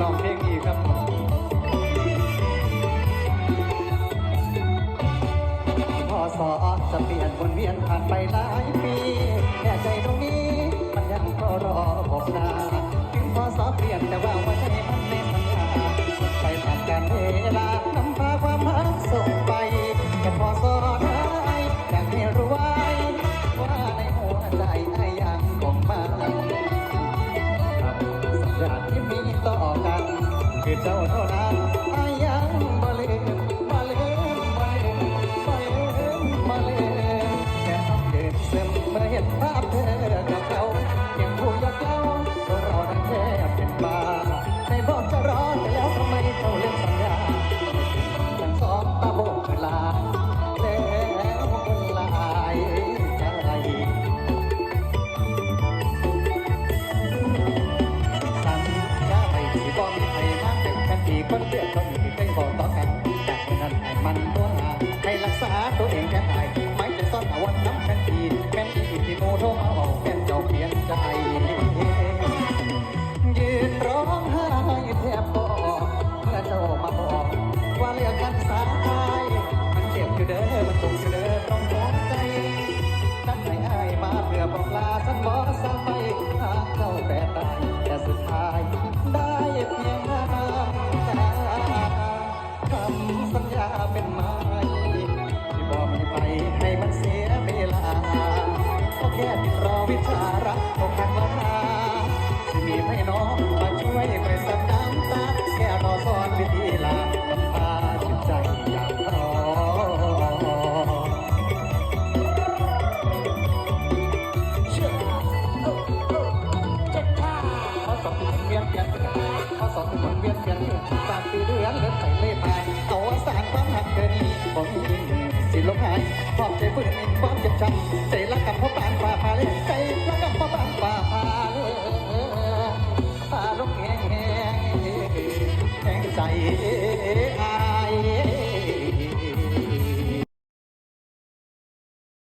ลองเพลงอีกครับพอสอจะเปลี่ยนวนเวียนผ่านไปหลายปีแค่ใจตรง คือเจ้าเท่านั้นอายังบ่ลืมบ่ลืมบ่ลืมบ่ลืมบ่ลืมแค่ต้องเดินซึมเมื่อเห็นภาพเธอ ปีคนเดียวคนที่เคยบอกต่อกันจากวันนั้นให้มันตัวหาให้รักษาตัวเองแค่ตายไม่เป็นต้นเอาวันน้ำแค่ทีแม่นอีที่โมโทรมาบอกแค่เจ้าเปลี่ยนใจยืนร้องไห้แทบปอกเมื่อเจ้ามาบอกว่าเลือกกันสายมันเจ็บอยู่เด้อมันตุกอยู่เด้อต้องหัวใจตั้งให้อายมาเพื่อบอกลาสันบอสา สัญญาเป็นไม้ที่บอกมีไปให้มันเสียเวลาก็แค่ติดรอวิชา เวียนเสียนสามปีเดือนเลือดใส่เล่พายเอาสารความหักเกินนี้ผมยิงสิลมหายพร้อมใจฝืนอินความเจ็บช้ำใจละกำเพราะปานฝ่าพาเลยใจละกำเพราะปานฝ่าพาเลยพาลงแหงแหงแหงใจอา